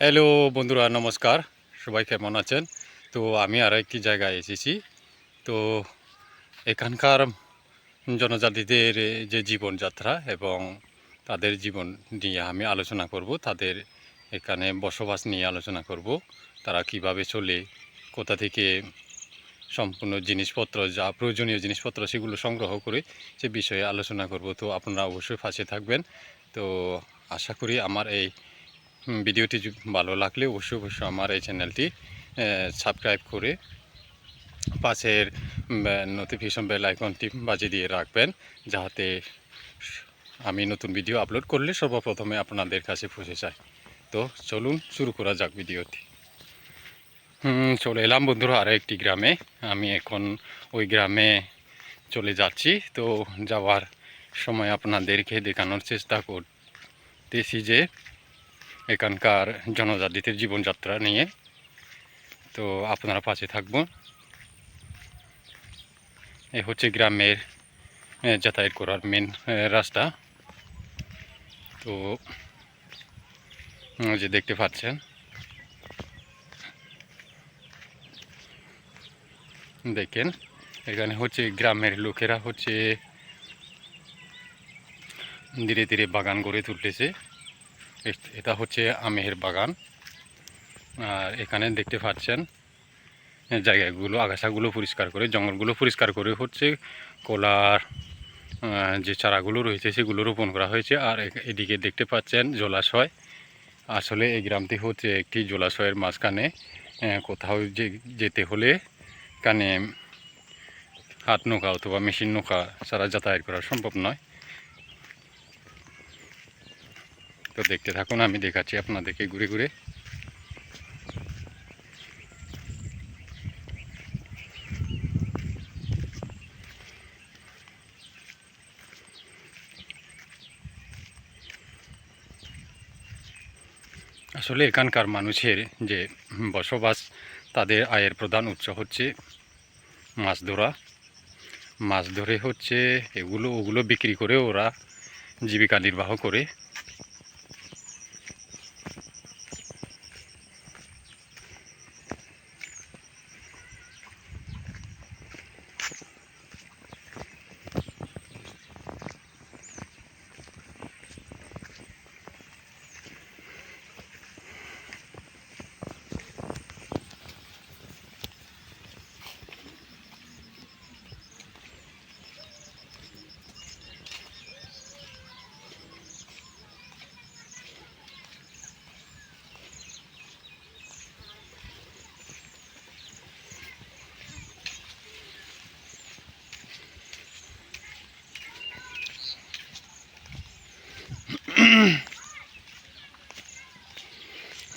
Hello বন্ধুরা, নমস্কার। সবাই কেমন আছেন? তো আমি আর একটি জায়গায় এসেছি। তো এখানকার জনজাতিদের যে জীবনযাত্রা এবং তাদের জীবন নিয়ে আমি আলোচনা করব, তাদের এখানে বসবাস নিয়ে আলোচনা করব, তারা কীভাবে চলে, কোথা থেকে সম্পূর্ণ জিনিসপত্র, যা প্রয়োজনীয় জিনিসপত্র সেগুলো সংগ্রহ করে সে বিষয়ে আলোচনা করব। তো আপনারা অবশ্যই পাশে থাকবেন। তো আশা করি আমার এই ভিডিওটি ভালো লাগলে অবশ্যই অবশ্যই আমার এই চ্যানেলটি সাবস্ক্রাইব করে পাশের নোটিফিকেশন বেল আইকনটি বাজিয়ে দিয়ে রাখবেন যাতে আমি নতুন ভিডিও আপলোড করলে সর্বপ্রথমে আপনাদের কাছে পৌঁছে যায়। তো চলুন শুরু করা যাক ভিডিওটি চলে এলাম বন্ধুরা আরও একটি গ্রামে। আমি এখন ওই গ্রামে চলে যাচ্ছি। তো যাওয়ার সময় আপনাদেরকে দেখানোর চেষ্টা করতেছি যে এখানকার জনজাতিদের জীবনযাত্রা নিয়ে। তো আপনারা পাশে থাকবেন এ হচ্ছে গ্রামের যাতায়াত করার মেন রাস্তা। তো যে দেখতে পাচ্ছেন। দেখেন, এখানে হচ্ছে গ্রামের লোকেরা হচ্ছে ধীরে ধীরে বাগান গড়ে তুলতেছে। এটা হচ্ছে আমের বাগান। আর এখানে দেখতে পাচ্ছেন জায়গাগুলো, আগাছাগুলো পরিষ্কার করে, জঙ্গলগুলো পরিষ্কার করে হচ্ছে কলার যে চারাগুলো রয়েছে সেগুলো রোপণ করা হয়েছে। আর এদিকে দেখতে পাচ্ছেন জলাশয়। আসলে এই গ্রামটি হচ্ছে একটি জলাশয়ের মাঝখানে কোথাও যেতে হলে কানে হাত নৌকা অথবা মেশিন নৌকা ছাড়া যাতায়াত করা সম্ভব নয়। তো দেখতে থাকুন, আমি দেখাচ্ছি আপনাদেরকে ঘুরে ঘুরে। আসলে এখানকার মানুষের যে বসবাস, তাদের আয়ের প্রধান উৎস হচ্ছে মাছ ধরা। মাছ ধরে হচ্ছে এগুলো, ওগুলো বিক্রি করে ওরা জীবিকা নির্বাহ করে।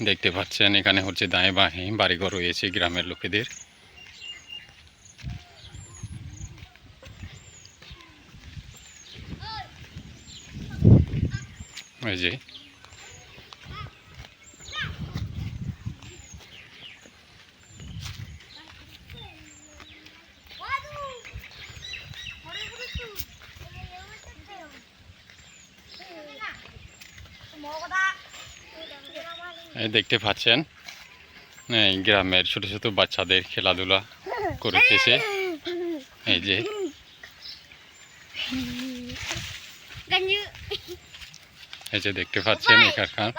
দেখতে পাচ্ছেন এখানে হচ্ছে দাঁয়ে বাঁয়ে বাড়িঘর রয়েছে গ্রামের লোকেদের। এই দেখতে পাচ্ছেন এই গ্রামের ছোট ছোট বাচ্চাদের খেলাধুলা করতেছে। এই যে। এই যে দেখতে পাচ্ছেন এখানকার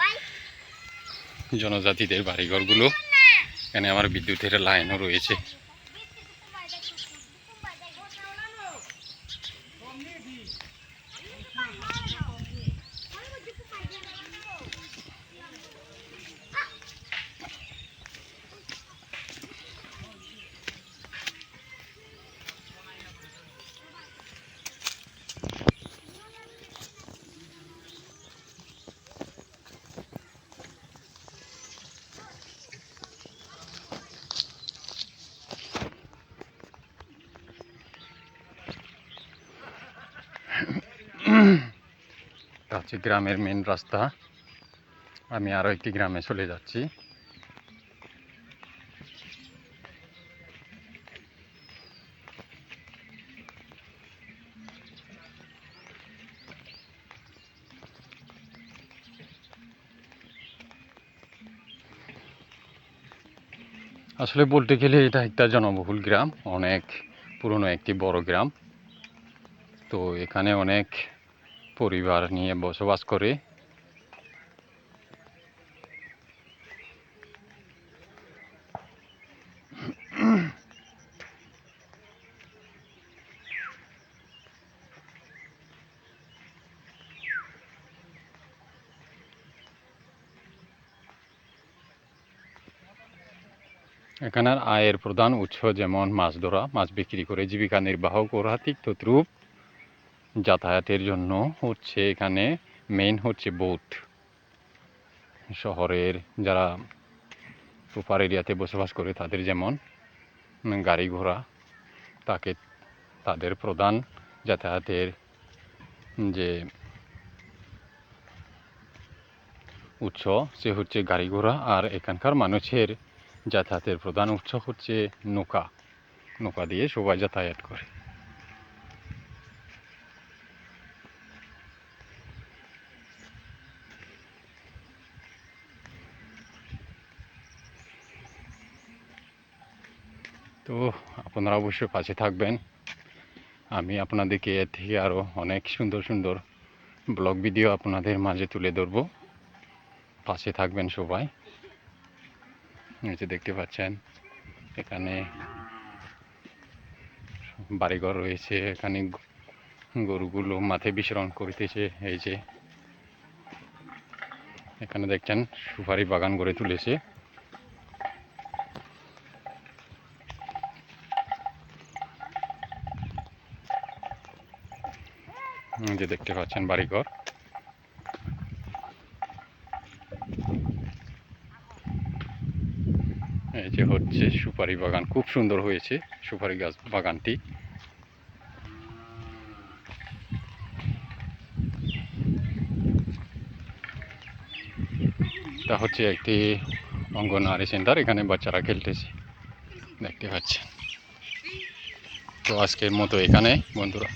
জনজাতিদের বাড়িঘরগুলো। এখানে আমার বিদ্যুতের লাইনও রয়েছে। হচ্ছে গ্রামের মেন রাস্তা। আমি আরও একটি গ্রামে চলে যাচ্ছি। আসলে বলতে গেলে এটা একটা জনবহুল গ্রাম, অনেক পুরনো একটি বড় গ্রাম। তো এখানে অনেক পরিবার নিয়ে বসবাস করে। এখানের আয়ের প্রধান উৎস যেমন মাছ ধরা, মাছ বিক্রি করে জীবিকা নির্বাহ করা ঠিক তদ্রূপ যাতায়াতের জন্য হচ্ছে এখানে মেইন হচ্ছে বোট শহরের যারা সুপার এরিয়াতে বসবাস করে তাদের যেমন গাড়ি ঘোড়া, তাকে তাদের প্রধান যাতায়াতের যে উৎস, সে হচ্ছে গাড়ি ঘোড়া। আর এখানকার মানুষের যাতায়াতের প্রধান উৎস হচ্ছে নৌকা। নৌকা দিয়ে সবাই যাতায়াত করে। তো আপনারা অবশ্যই পাশে থাকবেন। আমি আপনাদেরকে এর থেকে আরও অনেক সুন্দর সুন্দর ব্লগ ভিডিও আপনাদের মাঝে তুলে ধরবো। পাশে থাকবেন সবাই। যে দেখতে পাচ্ছেন, এখানে বাড়িঘর রয়েছে, এখানে গরুগুলো মাঠে বিচরণ করিতেছে, এই যে। এখানে দেখছেন সুপারি বাগান গড়ে তুলেছে। যে দেখতে পাচ্ছেন বাড়িঘর। এই যে হচ্ছে সুপারি বাগান, খুব সুন্দর হয়েছে সুপারি গাছ বাগানটি। তা হচ্ছে একটি অঙ্গনওয়াড়ি সেন্টার, এখানে বাচ্চারা খেলতেছে। দেখতে পাচ্ছেন। তো আজকের মতো এখানে, বন্ধুরা।